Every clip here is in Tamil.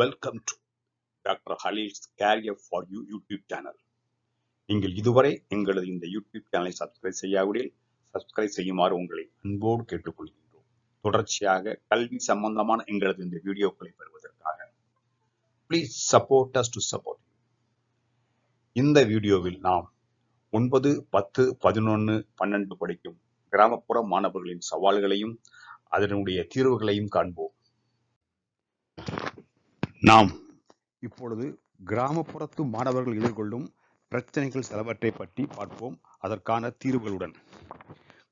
Welcome to doctor ஹலீஸ் career for you YouTube channel நீங்கள் இதுவரை எங்களது இந்த யூடியூப் சேனலை சப்ஸ்கிரைப் செய்யாவிடில் சப்ஸ்கிரைப் செய்யுமாறு உங்களை அன்போடு கேட்டுக்கொள்கின்றோம். தொடர்ச்சியாக கல்வி சம்பந்தமான எங்களது இந்த வீடியோக்களை பெறுவதற்காக please support us to support இந்த வீடியோவில் நாம் ஒன்பது பத்து பதினொன்று பன்னெண்டு படிக்கும் கிராமப்புற மாணவர்களின் சவால்களையும் அதனுடைய தீர்வுகளையும் காண்போம். நாம் இப்பொழுது கிராமப்புறத்து மாணவர்கள் எதிர்கொள்ளும் பிரச்சனைகள் சிலவற்றை பற்றி பார்ப்போம். அதற்கான தீர்வுகளுடன்.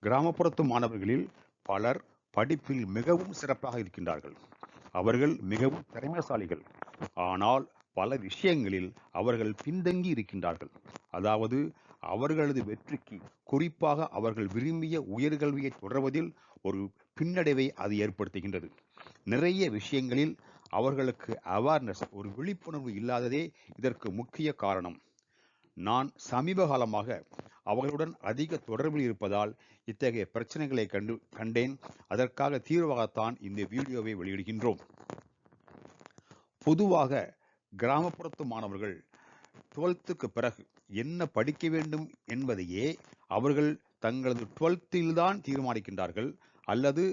கிராமப்புறத்து மாணவர்களில் பலர் படிப்பில் மிகவும் சிறப்பாக இருக்கின்றார்கள். அவர்கள் மிகவும் திறமைசாலிகள். ஆனால் பல விஷயங்களில் அவர்கள் பின்தங்கி இருக்கின்றார்கள். அதாவது அவர்களது வெற்றிக்கு குறிப்பாக அவர்கள் விரும்பிய உயர்கல்வியை தொடர்வதில் ஒரு பின்னடைவை அது ஏற்படுத்துகின்றது. நிறைய விஷயங்களில் அவர்களுக்கு அவேர்னஸ் ஒரு விழிப்புணர்வு இல்லாததே இதற்கு முக்கிய காரணம். நான் சமீப காலமாக அவர்களுடன் அதிக தொடர்பில் இருப்பதால் இத்தகைய பிரச்சனைகளை கண்டு கண்டேன். அதற்காக தீர்வாகத்தான் இந்த வீடியோவை வெளியிடுகின்றோம். பொதுவாக கிராமப்புறத்து மாணவர்கள் டுவெல்த்துக்கு பிறகு என்ன படிக்க வேண்டும் என்பதையே அவர்கள் தங்களது டுவெல்த்தில்தான் தீர்மானிக்கின்றார்கள். அல்லது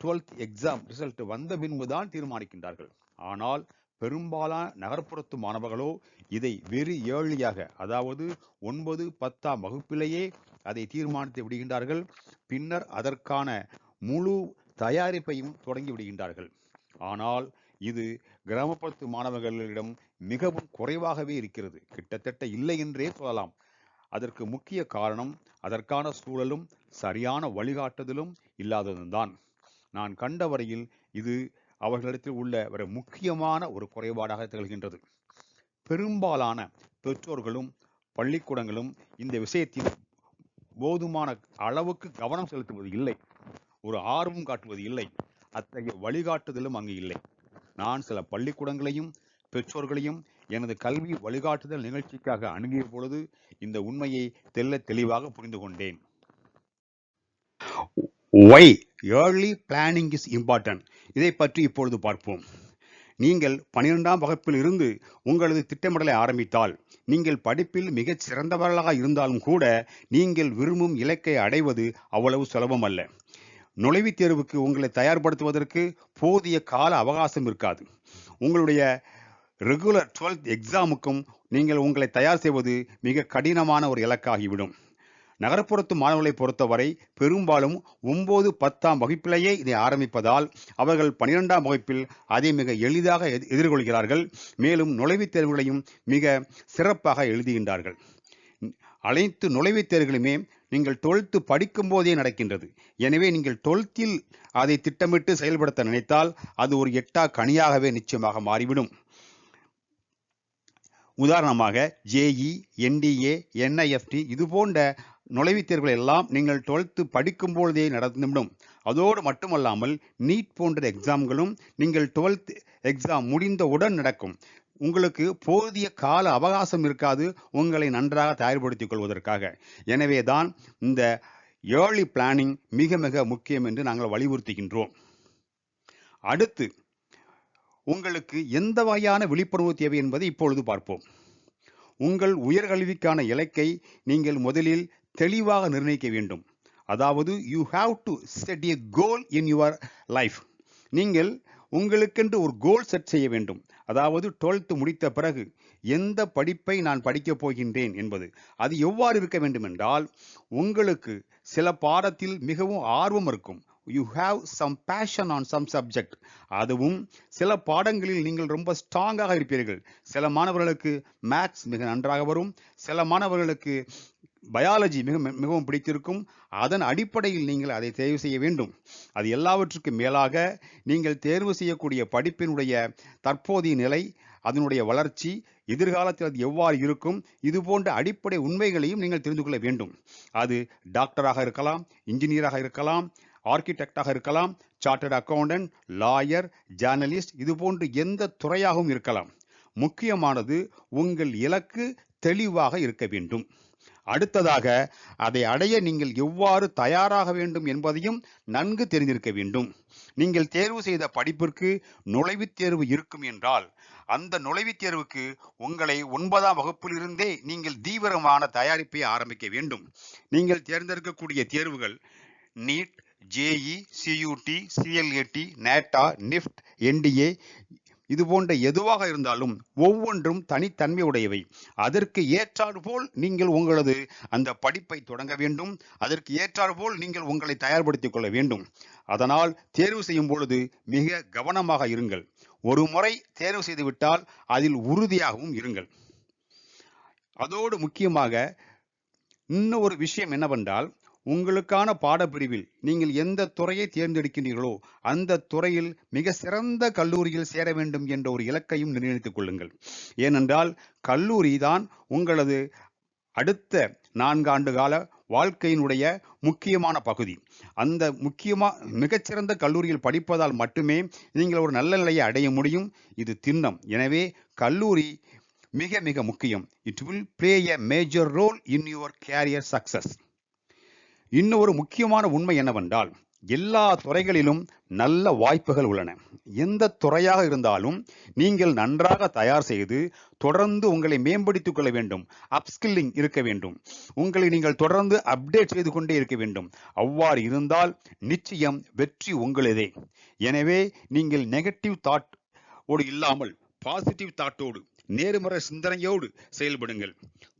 டுவெல்த் எக்ஸாம் ரிசல்ட் வந்த பின்பு தான் தீர்மானிக்கின்றார்கள். ஆனால் பெரும்பாலான நகர்ப்புறத்து மாணவர்களோ இதை வெறு ஏழியாக அதாவது ஒன்பது பத்தாம் வகுப்பிலேயே அதை தீர்மானித்து விடுகின்றார்கள். பின்னர் அதற்கான முழு தயாரிப்பையும் தொடங்கி விடுகின்றார்கள். ஆனால் இது கிராமப்புறத்து மாணவர்களிடம் மிகவும் குறைவாகவே இருக்கிறது. கிட்டத்தட்ட இல்லை என்றே சொல்லலாம். அதற்கு முக்கிய காரணம் அதற்கான சூழலும் சரியான வழிகாட்டுதலும் இல்லாததுதான். நான் கண்ட வரையில் இது அவர்களிடத்தில் உள்ள ஒரு முக்கியமான ஒரு குறைபாடாக திகழ்கின்றது. பெரும்பாலான பெற்றோர்களும் பள்ளிக்கூடங்களும் இந்த விஷயத்தில் போதுமான அளவுக்கு கவனம் செலுத்துவது இல்லை. ஒரு ஆர்வம் காட்டுவது இல்லை. அத்தகைய வழிகாட்டுதலும் அங்கு இல்லை. நான் சில பள்ளிக்கூடங்களையும் பெற்றோர்களையும் எனது கல்வி வழிகாட்டுதல் நிகழ்ச்சிக்காக அணுகிய பொழுது இந்த உண்மையை தெல்ல தெளிவாக புரிந்து கொண்டேன். Why early planning is important இதை பற்றி இப்பொழுது பார்ப்போம். நீங்கள் பனிரெண்டாம் வகுப்பில் இருந்து உங்களது திட்டமிடலை ஆரம்பித்தால் நீங்கள் படிப்பில் மிகச் சிறந்தவர்களாக இருந்தாலும் கூட நீங்கள் விரும்பும் இலக்கை அடைவது அவ்வளவு சுலபம் அல்ல நுழைவுத் தேர்வுக்கு உங்களை தயார்படுத்துவதற்கு போதிய கால அவகாசம் இருக்காது. உங்களுடைய ரெகுலர் டுவெல்த் எக்ஸாமுக்கும் நீங்கள் உங்களை தயார் செய்வது மிக கடினமான ஒரு இலக்காகிவிடும். நகர்ப்புறத்து மாணவர்களை பொறுத்தவரை பெரும்பாலும் ஒன்பது பத்தாம் வகுப்பிலேயே இதை ஆரம்பிப்பதால் அவர்கள் பனிரெண்டாம் வகுப்பில் அதை மிக எளிதாக எதிர்கொள்கிறார்கள். மேலும் நுழைவுத் தேர்வுகளையும் மிக சிறப்பாக எழுதுகின்றார்கள். அனைத்து நுழைவுத் தேர்வுகளுமே நீங்கள் டுவெல்த்து படிக்கும் போதே நடக்கின்றது. எனவே நீங்கள் டுவெல்த்தில் அதை திட்டமிட்டு செயல்படுத்த நினைத்தால் அது ஒரு எட்டா கனியாகவே நிச்சயமாக மாறிவிடும். உதாரணமாக ஜேஇ என்டிஏ என்ஐஎஃப்டி இது போன்ற நுழைவுத் தேர்வுகள் எல்லாம் நீங்கள் டுவெல்த்து படிக்கும் பொழுதே நடந்துவிடும். அதோடு மட்டுமல்லாமல் நீட் போன்ற எக்ஸாம்களும் நீங்கள் டுவெல்த் எக்ஸாம் முடிந்தவுடன் நடக்கும். உங்களுக்கு போதிய கால அவகாசம் இருக்காது உங்களை நன்றாக தயார்படுத்திக் கொள்வதற்காக. எனவே தான் இந்த ஏர்லி பிளானிங் மிக மிக முக்கியம் என்று நாங்கள் வலியுறுத்துகின்றோம். அடுத்து உங்களுக்கு எந்த வகையான விழிப்புணர்வு தேவை என்பதை இப்பொழுது பார்ப்போம். உங்கள் உயர்கல்விக்கான இலக்கை நீங்கள் முதலில் தெளிவாக நிர்ணயிக்க வேண்டும். அதாவது you have to set a goal in your life நீங்கள் உங்களுக்கென்று ஒரு கோல் செட் செய்ய வேண்டும். அதாவது டுவெல்த்து முடித்த பிறகு எந்த படிப்பை நான் படிக்கப் போகின்றேன் என்பது. அது எவ்வாறு இருக்க வேண்டும் என்றால் உங்களுக்கு சில பாடத்தில் மிகவும் ஆர்வம் இருக்கும். You have some passion on some subject அதுவும் சில பாடங்களில் நீங்கள் ரொம்ப ஸ்ட்ராங்காக இருப்பீர்கள். சில மாணவர்களுக்கு மேத்ஸ் மிக நன்றாக வரும். சில மாணவர்களுக்கு பயாலஜி மிக மிகவும் பிடித்திருக்கும். அதன் அடிப்படையில் நீங்கள் அதை தேர்வு செய்ய வேண்டும். அது எல்லாவற்றுக்கும் மேலாக நீங்கள் தேர்வு செய்யக்கூடிய படிப்பினுடைய தற்போதைய நிலை அதனுடைய வளர்ச்சி எதிர்காலத்தில் அது எவ்வாறு இருக்கும் இது போன்ற அடிப்படை உண்மைகளையும் நீங்கள் தெரிந்து கொள்ள வேண்டும். அது டாக்டராக இருக்கலாம் இன்ஜினியராக இருக்கலாம் ஆர்கிடெக்டாக இருக்கலாம் சார்ட்டர்ட் அக்கௌண்டன்ட் லாயர் ஜேர்னலிஸ்ட் இது போன்று எந்த துறையாகவும் இருக்கலாம். முக்கியமானது உங்கள் இலக்கு தெளிவாக இருக்க வேண்டும். அடுத்ததாக அதை அடைய நீங்கள் எவ்வாறு தயாராக வேண்டும் என்பதையும் நன்கு தெரிந்திருக்க வேண்டும். நீங்கள் தேர்வு செய்த படிப்பிற்கு நுழைவுத் தேர்வு இருக்கும் என்றால் அந்த நுழைவுத் தேர்வுக்கு உங்களை ஒன்பதாம் வகுப்பிலிருந்தே நீங்கள் தீவிரமான தயாரிப்பை ஆரம்பிக்க வேண்டும். நீங்கள் தேர்ந்தெடுக்கக்கூடிய தேர்வுகள் NEET JEE CUET CLAT NATA NIFT NDA இது போன்ற எதுவாக இருந்தாலும் ஒவ்வொன்றும் தனித்தன்மை உடையவை அதற்கு ஏற்றாற்போல் நீங்கள் உங்களது அந்த படிப்பை தொடங்க வேண்டும். அதற்கு ஏற்றாற்போல் நீங்கள் உங்களை தயார்படுத்திக் கொள்ள வேண்டும். அதனால் தேர்வு செய்யும் பொழுது மிக கவனமாக இருங்கள். ஒரு முறை தேர்வு செய்துவிட்டால் அதில் உறுதியாகவும் இருங்கள். அதோடு முக்கியமாக இன்னும் ஒரு விஷயம் என்னவென்றால் உங்களுக்கான பாடப்பிரிவில் நீங்கள் எந்த துறையை தேர்ந்தெடுக்கின்றீர்களோ அந்த துறையில் மிக சிறந்த கல்லூரியில் சேர வேண்டும் என்ற ஒரு இலக்கையும் நிர்ணயித்துக் கொள்ளுங்கள். ஏனென்றால் கல்லூரி தான் உங்களது அடுத்த நான்காண்டு கால வாழ்க்கையினுடைய முக்கியமான பகுதி. அந்த முக்கியமா மிகச்சிறந்த கல்லூரியில் படிப்பதால் மட்டுமே நீங்கள் ஒரு நல்ல நிலையை அடைய முடியும். இது திண்ணம். எனவே கல்லூரி மிக மிக முக்கியம். It will play a major role in your career success இன்னொரு முக்கியமான உண்மை என்னவென்றால் எல்லா துறைகளிலும் நல்ல வாய்ப்புகள் உள்ளன. எந்த துறையாக இருந்தாலும் நீங்கள் நன்றாக தயார் செய்து தொடர்ந்து உங்களை மேம்படுத்திக் கொள்ள வேண்டும் அப்ஸ்கில்லிங் இருக்க வேண்டும். உங்களை நீங்கள் தொடர்ந்து அப்டேட் செய்து கொண்டே இருக்க வேண்டும். அவ்வாறு இருந்தால் நிச்சயம் வெற்றி உங்களதே. எனவே நீங்கள் நெகட்டிவ் தாட் ஓடு இல்லாமல் பாசிட்டிவ் தாட்டோடு நேர்மறை சிந்தனையோடு செயல்படுங்கள்.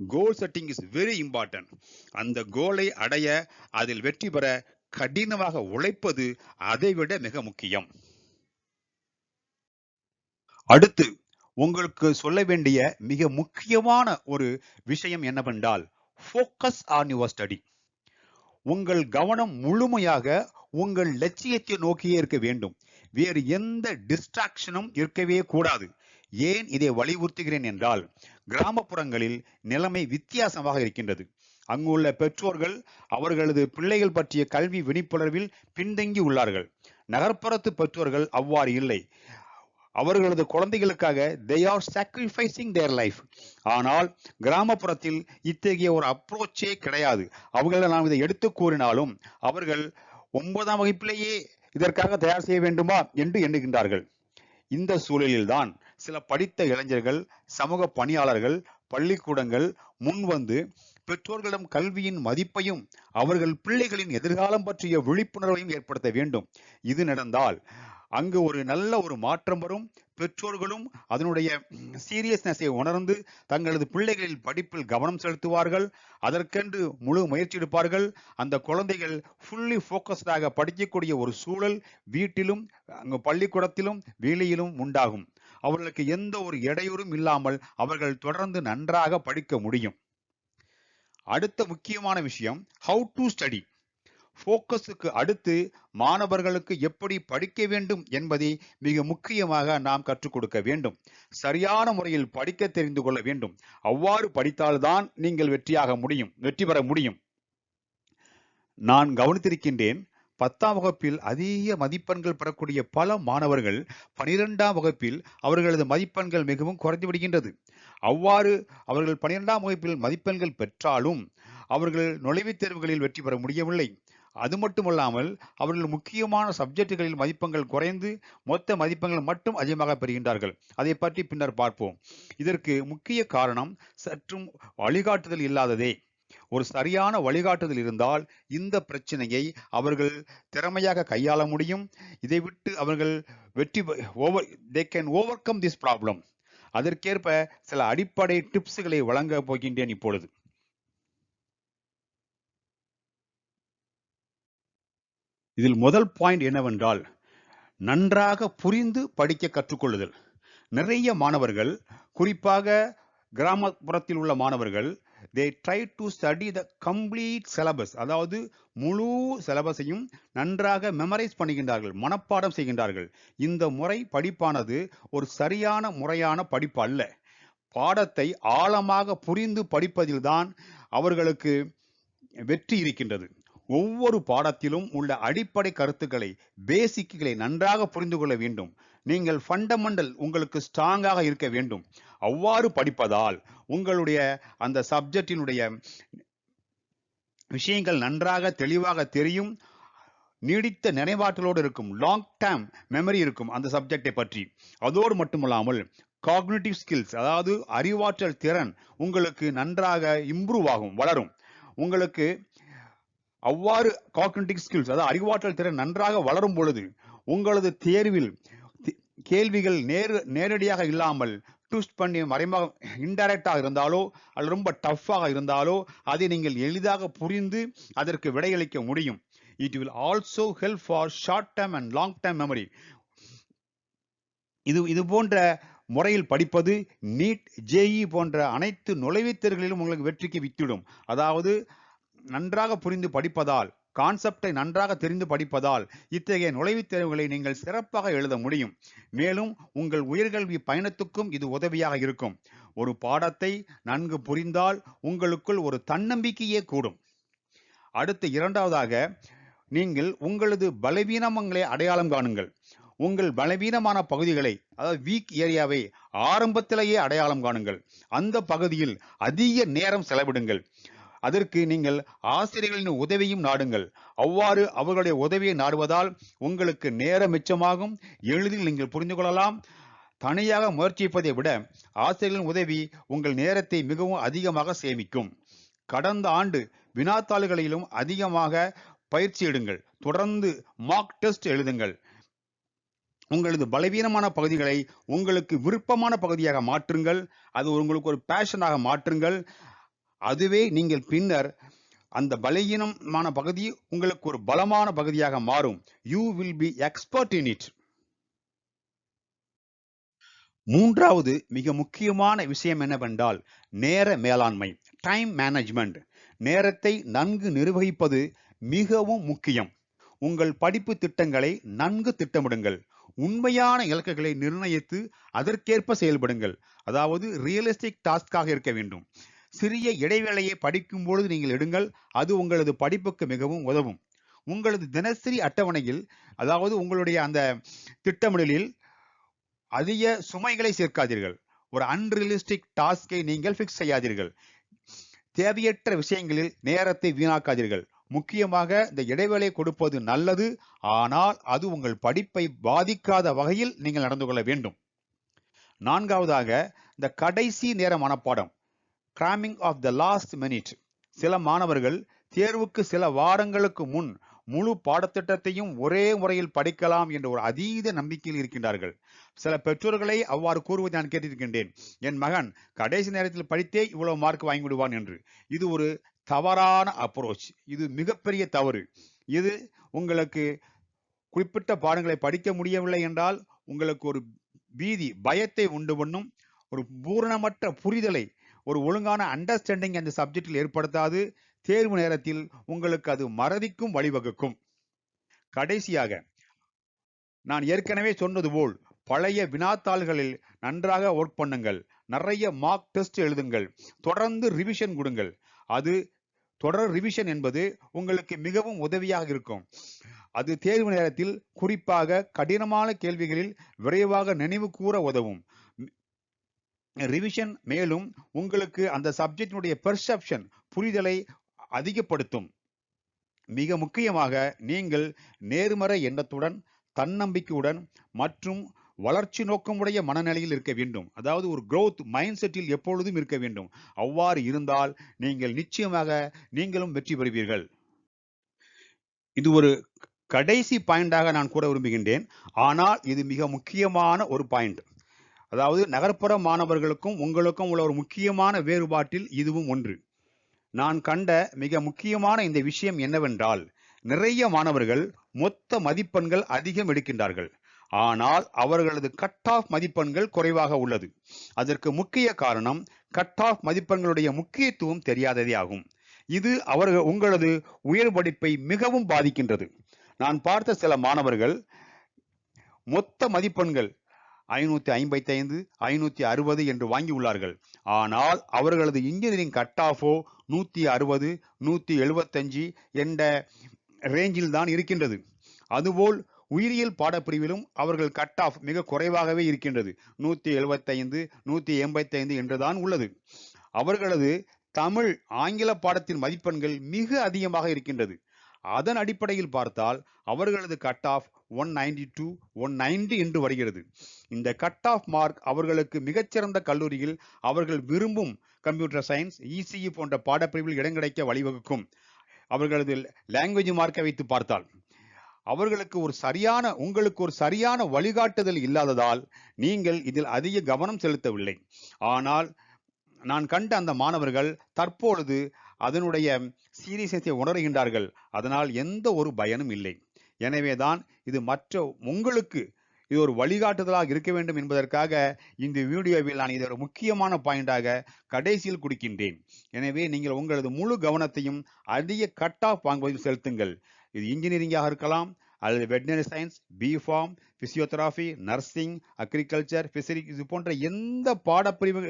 Goal setting is very important அந்த கோலை அடைய அதில் வெற்றி பெற கடினமாக உழைப்பது அதைவிட மிக முக்கியம். அடுத்து உங்களுக்கு சொல்ல வேண்டிய மிக முக்கியமான ஒரு விஷயம் என்னவென்றால் ஃபோக்கஸ் ஆன் யுவர் ஸ்டடி உங்கள் கவனம் முழுமையாக உங்கள் லட்சியத்தை நோக்கியே இருக்க வேண்டும். வேறு எந்த டிஸ்ட்ராக்ஷனும் இருக்கவே கூடாது. ஏன் இதை வலியுறுத்துகிறேன் என்றால் கிராமப்புறங்களில் நிலைமை வித்தியாசமாக இருக்கின்றது. அங்குள்ள பெற்றோர்கள் அவர்களது பிள்ளைகள் பற்றிய கல்வி விழிப்புணர்வில் பின்தங்கி உள்ளார்கள். நகர்ப்புறத்து பெற்றோர்கள் அவ்வாறு இல்லை. அவர்களது குழந்தைகளுக்காக they are sacrificing their life ஆனால் கிராமப்புறத்தில் இத்தகைய ஒரு அப்ரோச்சே கிடையாது. அவர்களை நாம் இதை எடுத்து கூறினாலும் அவர்கள் ஒன்பதாம் வகுப்பிலேயே இதற்காக தயார் செய்ய வேண்டுமா என்று எண்ணுகின்றார்கள். இந்த சூழலில்தான் சில படித்த இளைஞர்கள் சமூக பணியாளர்கள் பள்ளிக்கூடங்கள் முன்வந்து பெற்றோர்களிடம் கல்வியின் மதிப்பையும் அவர்கள் பிள்ளைகளின் எதிர்காலம் பற்றிய விழிப்புணர்வையும் ஏற்படுத்த வேண்டும். இது நடந்தால் அங்கு ஒரு நல்ல ஒரு மாற்றம் வரும். பெற்றோர்களும் அதனுடைய சீரியஸ்னஸை உணர்ந்து தங்களது பிள்ளைகளின் படிப்பில் கவனம் செலுத்துவார்கள். அதற்கென்று முழு முயற்சி எடுப்பார்கள். அந்த குழந்தைகள் ஃபுல்லி ஃபோக்கஸ்டாக படிக்கக்கூடிய ஒரு சூழல் வீட்டிலும் அங்கு பள்ளிக்கூடத்திலும் வேலையிலும் உண்டாகும். அவர்களுக்கு எந்த ஒரு இடையூறும் இல்லாமல் அவர்கள் தொடர்ந்து நன்றாக படிக்க முடியும். அடுத்த முக்கியமான விஷயம் ஹவு டு ஸ்டடி ஃபோக்கஸுக்கு அடுத்து மாணவர்களுக்கு எப்படி படிக்க வேண்டும் என்பதை மிக முக்கியமாக நாம் கற்றுக் கொடுக்க வேண்டும். சரியான முறையில் படிக்க தெரிந்து கொள்ள வேண்டும். அவ்வாறு படித்தால்தான் நீங்கள் வெற்றியாக முடியும் வெற்றி பெற முடியும். நான் கவனித்திருக்கின்றேன் பத்தாம் வகுப்பில் அதிக மதிப்பெண்கள் பெறக்கூடிய பல மாணவர்கள் பனிரெண்டாம் வகுப்பில் அவர்களது மதிப்பெண்கள் மிகவும் குறைந்து விடுகின்றது. அவ்வாறு அவர்கள் பனிரெண்டாம் வகுப்பில் மதிப்பெண்கள் பெற்றாலும் அவர்கள் நுழைவுத் தேர்வுகளில் வெற்றி பெற முடியவில்லை. அது மட்டுமல்லாமல் அவர்கள் முக்கியமான சப்ஜெக்டுகளில் மதிப்பெண்கள் குறைந்து மொத்த மதிப்பெண்கள் மட்டும் அதிகமாக பெறுகின்றார்கள். அதை பற்றி பின்னர் பார்ப்போம். இதற்கு முக்கிய காரணம் சற்றும் வழிகாட்டுதல் இல்லாததே. ஒரு சரியான வழிகாட்டுதல் இருந்தால் இந்த பிரச்சனையை அவர்கள் திறமையாக கையாள முடியும். இதை விட்டு அவர்கள் வெற்றி over they can overcome this problem அதற்கேற்ப சில அடிப்படை டிப்ஸுகளை வழங்க போகின்றேன் இப்பொழுது. இதில் முதல் பாயிண்ட் என்னவென்றால் நன்றாக புரிந்து படிக்க கற்றுக்கொள்ளுதல். நிறைய மாணவர்கள் குறிப்பாக கிராமப்புறத்தில் உள்ள மாணவர்கள் they try to study the complete syllabus அதாவது முழு சிலபஸையும் நன்றாக மெமரைஸ் பண்ணுகின்றார்கள் மனப்பாடம் செய்கின்றார்கள். இந்த முறை படிப்பானது ஒரு சரியான முறையான படிப்பு அல்ல. பாடத்தை ஆழமாக புரிந்து படிப்பதில்தான் அவர்களுக்கு வெற்றி இருக்கின்றது. ஒவ்வொரு பாடத்திலும் உள்ள அடிப்படை கருத்துக்களை பேசிக்குகளை நன்றாக புரிந்து கொள்ள வேண்டும். நீங்கள் ஃபண்டமெண்டல் உங்களுக்கு ஸ்ட்ராங்காக இருக்க வேண்டும். அவ்வாறு படிப்பதால் உங்களுடைய அந்த சப்ஜெக்டினுடைய விஷயங்கள் நன்றாக தெளிவாக தெரியும் நீடித்த நினைவாற்றலோடு இருக்கும் லாங் டேர்ம் மெமரி இருக்கும் அந்த சப்ஜெக்டை பற்றி. அதோடு மட்டுமல்லாமல் காக்னேட்டிவ் ஸ்கில்ஸ் அதாவது அறிவாற்றல் திறன் உங்களுக்கு நன்றாக இம்ப்ரூவ் ஆகும் வளரும். உங்களுக்கு அவ்வாறு காக்னேட்டிவ் ஸ்கில்ஸ் அதாவது அறிவாற்றல் திறன் நன்றாக வளரும் பொழுது உங்களது தேர்வில் கேள்விகள் நேரு நேரடியாக இல்லாமல் ட்விஸ்ட் பண்ணி மறைமுக இன்டைரக்டாக இருந்தாலோ அல்லது ரொம்ப டஃப்பாக இருந்தாலோ அதை நீங்கள் எளிதாக புரிந்து அதற்கு விடையளிக்க முடியும். It will also help for short term and long term memory இது இது போன்ற முறையில் படிப்பது நீட் ஜேஇ போன்ற அனைத்து நுழைவுத் தேர்வுகளிலும் உங்களுக்கு வெற்றிக்கு வித்திடும். அதாவது நன்றாக புரிந்து படிப்பதால் கான்செப்டை நன்றாக தெரிந்து படிப்பதால் இத்தகைய நுழைவுத் தேர்வுகளை நீங்கள் சிறப்பாக எழுத முடியும். மேலும் உங்கள் உயர்கல்வி பயணத்துக்கும் இது உதவியாக இருக்கும். ஒரு பாடத்தை நன்கு புரிந்தால் உங்களுக்குள் ஒரு தன்னம்பிக்கையே கூடும். அடுத்து இரண்டாவதாக நீங்கள் உங்களது பலவீனங்களை அடையாளம் காணுங்கள். உங்கள் பலவீனமான பகுதிகளை அதாவது வீக் ஏரியாவை ஆரம்பத்திலேயே அடையாளம் காணுங்கள். அந்த பகுதியில் அதிக நேரம் செலவிடுங்கள். அதற்கு நீங்கள் ஆசிரியர்களின் உதவியும் நாடுங்கள். அவ்வாறு அவர்களுடைய உதவியை நாடுவதால் உங்களுக்கு நேரம் மிச்சமாகும். எளிதில் நீங்கள் புரிந்து கொள்ளலாம். தனியாக முயற்சிப்பதை விட ஆசிரியர்களின் உதவி உங்கள் நேரத்தை மிகவும் அதிகமாக சேமிக்கும். கடந்த ஆண்டு வினாத்தாள்களிலும் அதிகமாக பயிற்சி எடுங்கள். தொடர்ந்து மார்க் டெஸ்ட் எழுதுங்கள். உங்களது பலவீனமான பகுதிகளை உங்களுக்கு விருப்பமான பகுதியாக மாற்றுங்கள். அது உங்களுக்கு ஒரு பேஷனாக மாற்றுங்கள். அதுவே நீங்கள் பின்னர் அந்த பலகீனமான பகுதி உங்களுக்கு ஒரு பலமான பகுதியாக மாறும். You will be expert in it மூன்றாவது மிக முக்கியமான விஷயம் என்னவென்றால் நேர மேலாண்மை டைம் மேனேஜ்மெண்ட் நேரத்தை நன்கு நிர்வகிப்பது மிகவும் முக்கியம். உங்கள் படிப்பு திட்டங்களை நன்கு திட்டமிடுங்கள். உண்மையான இலக்குகளை நிர்ணயித்து அதற்கேற்ப செயல்படுங்கள். அதாவது ரியலிஸ்டிக் டாஸ்காக இருக்க வேண்டும். சிறிய இடைவேளையை படிக்கும் பொழுது நீங்கள் எடுங்கள் அது உங்களது படிப்புக்கு மிகவும் உதவும். உங்களது தினசரி அட்டவணையில் அதாவது உங்களுடைய அந்த திட்டமிடலில் அதிக சுமைகளை சேர்க்காதீர்கள். ஒரு அன்ரியலிஸ்டிக் டாஸ்கை நீங்கள் ஃபிக்ஸ் செய்யாதீர்கள். தேவையற்ற விஷயங்களில் நேரத்தை வீணாக்காதீர்கள். முக்கியமாக இந்த இடைவேளை கொடுப்பது நல்லது ஆனால் அது உங்கள் படிப்பை பாதிக்காத வகையில் நீங்கள் நடந்து கொள்ள வேண்டும். நான்காவதாக இந்த கடைசி நேர மனப்பாடம் cramming of the last minute சில மாணவர்கள் தேர்வுக்கு சில வாரங்களுக்கு முன் முழு பாடத்திட்டத்தையும் ஒரே முறையில் படிக்கலாம் என்ற ஒரு அதீத நம்பிக்கையில் இருக்கின்றார்கள். சில பெற்றோர்களை அவ்வாறு கூறுவதை நான் கேட்டிருக்கின்றேன். என் மகன் கடைசி நேரத்தில் படித்தே இவ்வளவு மார்க் வாங்கி விடுவான் என்று. இது ஒரு தவறான அப்ரோச் இது மிகப்பெரிய தவறு. இது உங்களுக்கு குறிப்பிட்ட பாடங்களை படிக்க முடியவில்லை என்றால் உங்களுக்கு ஒரு பீதி பயத்தை உண்டு பண்ணும் ஒரு பூரணமற்ற புரிதலை ஒரு ஒழுங்கான அண்டர்ஸ்டாண்டிங் அந்த சப்ஜெக்டில் ஏற்படுத்தாது. தேர்வு நேரத்தில் உங்களுக்கு அது மறதிக்கும் வழிவகுக்கும். கடைசியாக நான் ஏற்கனவே சொன்னது போல் பழைய வினாத்தாள்களில் நன்றாக ஒர்க் பண்ணுங்கள். நிறைய மார்க் டெஸ்ட் எழுதுங்கள். தொடர்ந்து ரிவிஷன் கொடுங்கள். அது தொடர் ரிவிஷன் என்பது உங்களுக்கு மிகவும் உதவியாக இருக்கும். அது தேர்வு நேரத்தில் குறிப்பாக கடினமான கேள்விகளில் விரைவாக நினைவு கூற உதவும். ரிவிஷன் மேலும் உங்களுக்கு அந்த சப்ஜெக்டினுடைய பெர்செப்ஷன் புரிதலை அதிகப்படுத்தும். மிக முக்கியமாக நீங்கள் நேர்மறை எண்ணத்துடன் தன்னம்பிக்கையுடன் மற்றும் வளர்ச்சி நோக்கமுடைய மனநிலையில் இருக்க வேண்டும். அதாவது ஒரு க்ரோத் மைண்ட் செட்டில் எப்பொழுதும் இருக்க வேண்டும். அவ்வாறு இருந்தால் நீங்கள் நிச்சயமாக நீங்களும் வெற்றி பெறுவீர்கள். இது ஒரு கடைசி பாயிண்டாக நான் கூற விரும்புகின்றேன். ஆனால் இது மிக முக்கியமான ஒரு பாயிண்ட் அதாவது நகர்ப்புற மாணவர்களுக்கும் உங்களுக்கும் உள்ள ஒரு முக்கியமான வேறுபாட்டில் இதுவும் ஒன்று. நான் கண்ட மிக முக்கியமான இந்த விஷயம் என்னவென்றால் நிறைய மாணவர்கள் மொத்த மதிப்பெண்கள் அதிகம் எடுக்கின்றார்கள். ஆனால் அவர்களது கட் ஆஃப் மதிப்பெண்கள் குறைவாக உள்ளது. அதற்கு முக்கிய காரணம் கட் ஆஃப் மதிப்பெண்களுடைய முக்கியத்துவம் தெரியாததே ஆகும். இது அவர்கள் உங்களது உயர் படிப்பை மிகவும் பாதிக்கின்றது. நான் பார்த்த சில மாணவர்கள் மொத்த மதிப்பெண்கள் ஐநூத்தி ஐம்பத்தி ஐந்து ஐநூத்தி அறுபது என்று வாங்கியுள்ளார்கள். ஆனால் அவர்களது இன்ஜினியரிங் கட் ஆஃபோ நூத்தி அறுபது நூத்தி எழுபத்தஞ்சு என்ற ரேஞ்சில் தான் இருக்கின்றது. அதுபோல் உயிரியல் பாடப்பிரிவிலும் அவர்கள் கட் ஆஃப் மிக குறைவாகவே இருக்கின்றது. நூத்தி எழுபத்தைந்து நூத்தி எண்பத்தைந்து என்றுதான் உள்ளது. அவர்களது தமிழ் ஆங்கில பாடத்தின் மதிப்பெண்கள் மிக அதிகமாக இருக்கின்றது. அதன் அடிப்படையில் பார்த்தால் அவர்களது cut off one ninety two one ninety என்று வருகிறது. இந்த கட் ஆஃப் மார்க் அவர்களுக்கு மிகச்சிறந்த கல்லூரியில் அவர்கள் விரும்பும் கம்ப்யூட்டர் சயின்ஸ் இசிஇ போன்ற பாடப்பிரிவில் இடம் கிடைக்க வழிவகுக்கும். அவர்களது லாங்குவேஜ் மார்க்கை வைத்து பார்த்தால் அவர்களுக்கு ஒரு சரியான உங்களுக்கு ஒரு சரியான வழிகாட்டுதல் இல்லாததால் நீங்கள் இதில் அதிக கவனம் செலுத்தவில்லை. ஆனால் நான் கண்ட அந்த மாணவர்கள் தற்பொழுது அதனுடைய சீரியஸை உணர்கின்றார்கள். அதனால் எந்த ஒரு பயனும் இல்லை. எனவேதான் இது மற்ற உங்களுக்கு இது ஒரு வழிகாட்டுதலாக இருக்க வேண்டும் என்பதற்காக இந்த வீடியோவில் நான் இதை ஒரு முக்கியமான பாயிண்டாக கடைசியில் கொடுக்கின்றேன் எனவே நீங்கள் உங்களது முழு கவனத்தையும் அதிக கட் ஆஃப் வாங்குவதில் செலுத்துங்கள். இது இன்ஜினியரிங்காக இருக்கலாம் அல்லது veterinary science B pharm physiotherapy nursing agriculture பிசிரிக் இது போன்ற எந்த பாடப்பிரிவு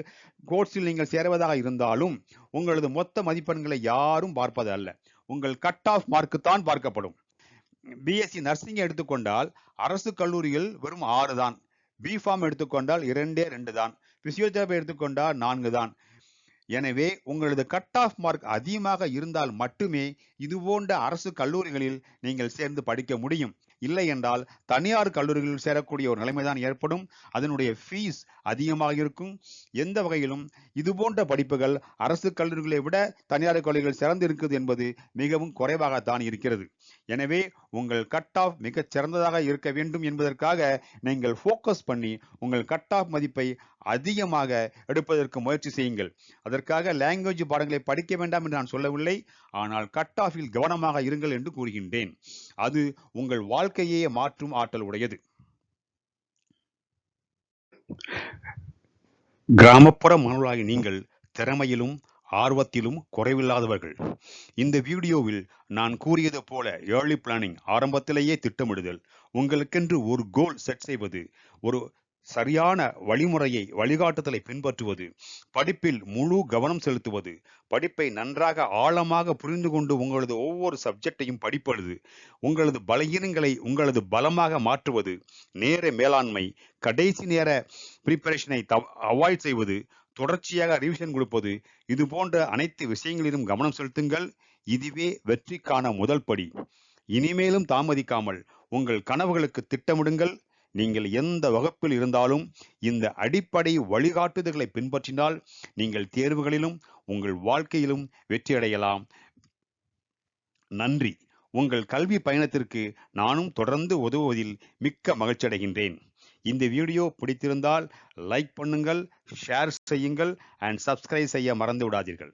கோர்ஸில் நீங்கள் சேருவதாக இருந்தாலும் உங்களது மொத்த மதிப்பெண்களை யாரும் பார்ப்பது அல்ல. உங்கள் கட் ஆஃப் மார்க்கு தான் பார்க்கப்படும். பிஎஸ்சி நர்சிங் எடுத்துக்கொண்டால் அரசு கல்லூரியில் வெறும் ஆறு தான். பிஃபார்ம் எடுத்துக்கொண்டால் இரண்டே ரெண்டு தான். பிசியோதெரபி எடுத்துக்கொண்டால் நான்கு தான். எனவே உங்களது கட் ஆஃப் மார்க் அதிகமாக இருந்தால் மட்டுமே இது போன்ற அரசு கல்லூரிகளில் நீங்கள் சேர்ந்து படிக்க முடியும். இல்லை என்றால் தனியார் கல்லூரிகளில் சேரக்கூடிய ஒரு நிலைமைதான் ஏற்படும். அதனுடைய ஃபீஸ் அதிகமாக இருக்கும். எந்த வகையிலும் இது போன்ற படிப்புகள் அரசு கல்லூரிகளை விட தனியார் கல்லூரிகள் சிறந்து இருக்குது என்பது மிகவும் குறைவாகத்தான் இருக்கிறது. எனவே உங்கள் கட் ஆஃப் மிகச் சிறந்ததாக இருக்க வேண்டும் என்பதற்காக நீங்கள் ஃபோக்கஸ் பண்ணி உங்கள் கட் ஆஃப் மதிப்பை அதிகமாக எடுப்பதற்கு முயற்சி செய்யுங்கள். அதற்காக லாங்குவேஜ் பாடங்களை படிக்க வேண்டாம் என்று நான் சொல்லவில்லை. ஆனால் கட் ஆஃபில் கவனமாக இருங்கள் என்று கூறுகின்றேன். அது உங்கள் வாழ்க்கையே மாற்றும் ஆற்றல் உடையது. கிராமப்புற மாணவர்களாகி நீங்கள் திறமையிலும் ஆர்வத்திலும் குறைவில்லாதவர்கள். இந்த வீடியோவில் நான் கூறியது போல ஏர்லி பிளானிங் ஆரம்பத்திலேயே திட்டமிடுதல். உங்களுக்கென்று ஒரு கோல் செட் செய்வது ஒரு சரியான வழிமுறையை வழிகாட்டுதலை பின்பற்றுவது படிப்பில் முழு கவனம் செலுத்துவது படிப்பை நன்றாக ஆழமாக புரிந்து கொண்டு உங்களது ஒவ்வொரு சப்ஜெக்டையும் படிப்பது உங்களது பலகீனங்களை உங்களது பலமாக மாற்றுவது நேர மேலாண்மை கடைசி நேர ப்ரிப்பரேஷனை அவாய்ட் செய்வது தொடர்ச்சியாக ரிவிஷன் கொடுப்பது. இது போன்ற அனைத்து விஷயங்களிலும் கவனம் செலுத்துங்கள். இதுவே வெற்றிக்கான முதல் படி. இனிமேலும் தாமதிக்காமல் உங்கள் கனவுகளுக்கு திட்டமிடுங்கள். நீங்கள் எந்த வகுப்பில் இருந்தாலும் இந்த அடிப்படை வழிகாட்டுதல்களை பின்பற்றினால் நீங்கள் தேர்வுகளிலும் உங்கள் வாழ்க்கையிலும் வெற்றியடையலாம். நன்றி. உங்கள் கல்வி பயணத்திற்கு நானும் தொடர்ந்து உதவுவதில் மிக்க மகிழ்ச்சி அடைகின்றேன் இந்த வீடியோ பிடித்திருந்தால் லைக் பண்ணுங்கள் ஷேர் செய்யுங்கள் அண்ட் சப்ஸ்கிரைப் செய்ய மறந்து விடாதீர்கள்.